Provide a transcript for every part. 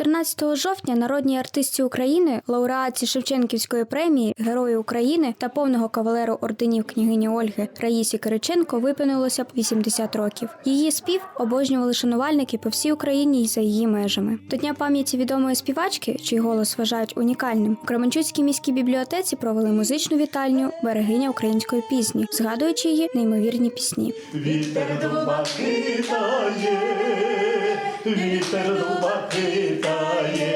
14 жовтня народній артистці України, лауреатці Шевченківської премії, Герої України та повного кавалеру орденів княгині Ольги Раїсі Кириченко виповнилося б 80 років. Її спів обожнювали шанувальники по всій Україні й за її межами. До дня пам'яті відомої співачки, чий голос вважають унікальним, у Кременчуцькій міській бібліотеці провели музичну вітальню берегиня української пісні, згадуючи її неймовірні пісні. Вітер вітер дуба хитає,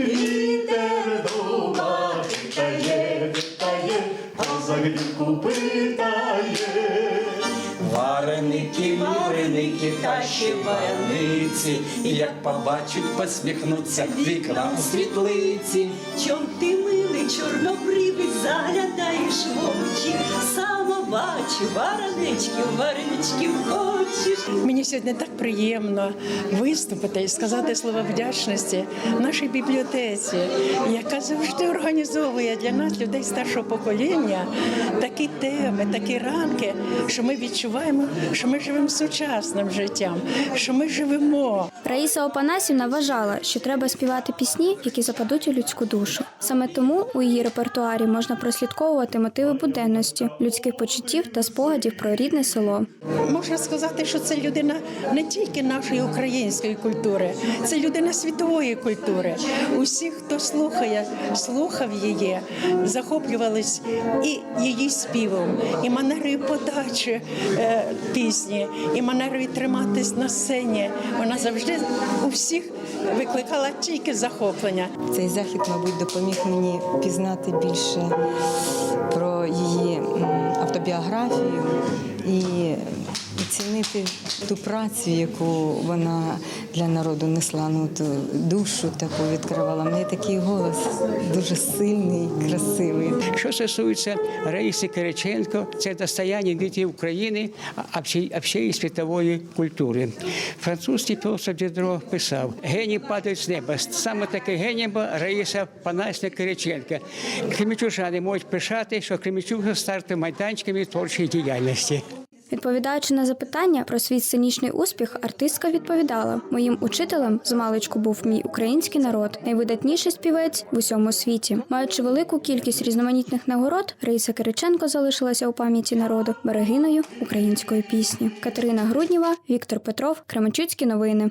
вітер дуба хитає, хитає, а за грібку питає. Вареники, вареники та ще варениці, як побачать, посміхнуться вікна світлиці. Чом ти милий чорнобривий заглядаєш в очі, сама бачу вареничків, вареничків хочеш. Мені сьогодні так приємно виступити і сказати слова вдячності нашій бібліотеці, яка завжди організовує для нас, людей старшого покоління, такі теми, такі ранки, що ми відчуваємо, що ми живемо сучасним життям, що ми живемо. Раїса Опанасівна вважала, що треба співати пісні, які западуть у людську душу. Саме тому у її репертуарі можна прослідковувати мотиви буденності, людських почуттів та спогадів про рідне село. Можна сказати, що це людина не тільки нашої української культури, це людина світової культури. Усі, хто слухає, слухав її, захоплювались і її співом, і манерою подачі е, пісні, і манерою триматись на сцені. Вона завжди у всіх викликала тільки захоплення. Цей захід, мабуть, допоміг мені пізнати більше про її автобіографію і оцінити ту працю, яку вона для народу несла, ну ту душу таку відкривала. Мені такий голос дуже сильний, красивий. Що стосується Раїси Кириченко, це достояння тільки України, а всієї світової культури. Французький філософ Дідро писав: геній падають з неба. Саме таке геній була Раїса Панасівна Кириченко. Кремічужани можуть пишати, що Кремічук стартує майданчиками творчої діяльності. Відповідаючи на запитання про свій сценічний успіх, артистка відповідала: моїм учителем з маличку був мій український народ, найвидатніший співець в усьому світі. Маючи велику кількість різноманітних нагород, Раїса Кириченко залишилася у пам'яті народу берегиною української пісні. Катерина Грудніва, Віктор Петров, Кременчуцькі новини.